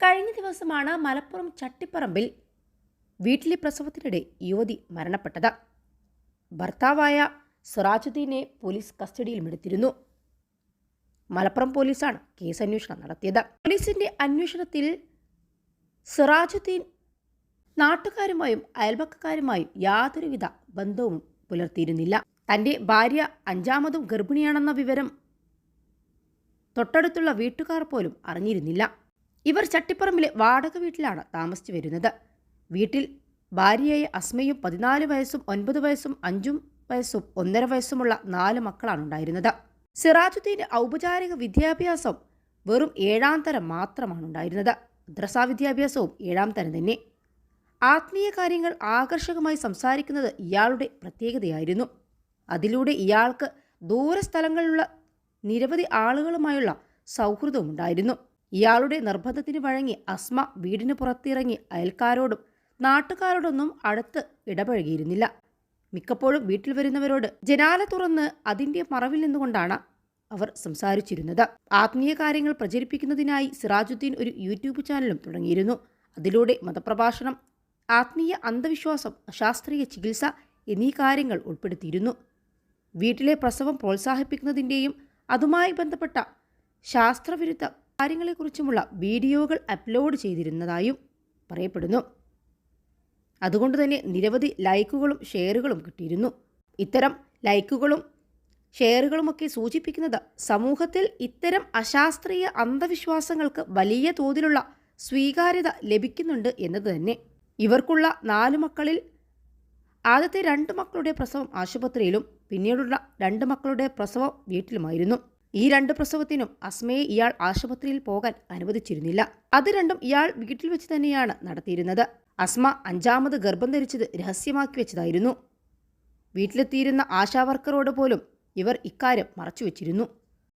കഴിഞ്ഞ ദിവസമാണ് മലപ്പുറം ചട്ടിപ്പറമ്പിൽ വീട്ടിലെ പ്രസവത്തിനിടെ യുവതി മരണപ്പെട്ടത്. ഭർത്താവായ സിറാജുദ്ദീനെ പോലീസ് കസ്റ്റഡിയിലുമെടുത്തിരുന്നു മലപ്പുറം പോലീസാണ് കേസ് അന്വേഷണം നടത്തിയത്. പോലീസിന്റെ അന്വേഷണത്തിൽ സിറാജുദ്ദീൻ നാട്ടുകാരുമായും അയൽപക്കക്കാരുമായും യാതൊരുവിധ ബന്ധവും പുലർത്തിയിരുന്നില്ല. തന്റെ ഭാര്യ അഞ്ചാമതും ഗർഭിണിയാണെന്ന വിവരം തൊട്ടടുത്തുള്ള വീട്ടുകാർ പോലും അറിഞ്ഞിരുന്നില്ല. ഇവർ ചട്ടിപ്പറമ്പിലെ വാടക വീട്ടിലാണ് താമസിച്ചു വരുന്നത്. വീട്ടിൽ ഭാര്യയായ അസ്മയും പതിനാല് വയസ്സും ഒൻപത് വയസ്സും അഞ്ചും വയസ്സും ഒന്നര വയസ്സുമുള്ള നാല് മക്കളാണ് ഉണ്ടായിരുന്നത്. സിറാജുദ്ദീന്റെ ഔപചാരിക വിദ്യാഭ്യാസം വെറും ഏഴാം തരം മാത്രമാണ് ഉണ്ടായിരുന്നത്. മദ്രസാ വിദ്യാഭ്യാസവും ഏഴാം തരം തന്നെ. ആത്മീയ കാര്യങ്ങൾ ആകർഷകമായി സംസാരിക്കുന്നത് ഇയാളുടെ പ്രത്യേകതയായിരുന്നു. അതിലൂടെ ഇയാൾക്ക് ദൂരസ്ഥലങ്ങളിലുള്ള നിരവധി ആളുകളുമായുള്ള സൗഹൃദമുണ്ടായിരുന്നു ഇയാളുടെ നിർബന്ധത്തിന് വഴങ്ങി അസ്മ വീടിന് പുറത്തിറങ്ങി അയൽക്കാരോടും നാട്ടുകാരോടൊന്നും അടുത്ത് ഇടപഴകിയിരുന്നില്ല. മിക്കപ്പോഴും വീട്ടിൽ വരുന്നവരോട് ജനാല തുറന്ന് അതിന്റെ മറവിൽ നിന്നുകൊണ്ടാണ് അവർ സംസാരിച്ചിരുന്നത്. ആത്മീയ കാര്യങ്ങൾ പ്രചരിപ്പിക്കുന്നതിനായി സിറാജുദ്ദീൻ ഒരു യൂട്യൂബ് ചാനലും തുടങ്ങിയിരുന്നു. അതിലൂടെ മതപ്രഭാഷണം ആത്മീയ അന്ധവിശ്വാസം ശാസ്ത്രീയ ചികിത്സ എന്നീ കാര്യങ്ങൾ ഉൾപ്പെടുത്തിയിരുന്നു. വീട്ടിലെ പ്രസവം പ്രോത്സാഹിപ്പിക്കുന്നതിന്റെയും അതുമായി ബന്ധപ്പെട്ട ശാസ്ത്രവിരുദ്ധ കാര്യങ്ങളെക്കുറിച്ചുമുള്ള വീഡിയോകൾ അപ്ലോഡ് ചെയ്തിരുന്നതായും പറയപ്പെടുന്നു. അതുകൊണ്ട് തന്നെ നിരവധി ലൈക്കുകളും ഷെയറുകളും കിട്ടിയിരുന്നു. ഇത്തരം ലൈക്കുകളും ഷെയറുകളുമൊക്കെ സൂചിപ്പിക്കുന്നത് സമൂഹത്തിൽ ഇത്തരം അശാസ്ത്രീയ അന്ധവിശ്വാസങ്ങൾക്ക് വലിയ തോതിലുള്ള സ്വീകാര്യത ലഭിക്കുന്നുണ്ട് എന്നത് തന്നെ. ഇവർക്കുള്ള നാല് മക്കളിൽ ആദ്യത്തെ രണ്ട് മക്കളുടെ പ്രസവം ആശുപത്രിയിലും പിന്നീടുള്ള രണ്ട് മക്കളുടെ പ്രസവം വീട്ടിലുമായിരുന്നു. ഈ രണ്ട് പ്രസവത്തിനും അസ്മയെ ഇയാൾ ആശുപത്രിയിൽ പോകാൻ അനുവദിച്ചിരുന്നില്ല. അത് രണ്ടും ഇയാൾ വീട്ടിൽ വെച്ച് തന്നെയാണ് നടത്തിയിരുന്നത്. അസ്മ അഞ്ചാമത് ഗർഭം ധരിച്ചത് രഹസ്യമാക്കി വെച്ചതായിരുന്നു. വീട്ടിലെത്തിയിരുന്ന ആശാവർക്കറോട് പോലും ഇവർ ഇക്കാര്യം മറച്ചുവെച്ചിരുന്നു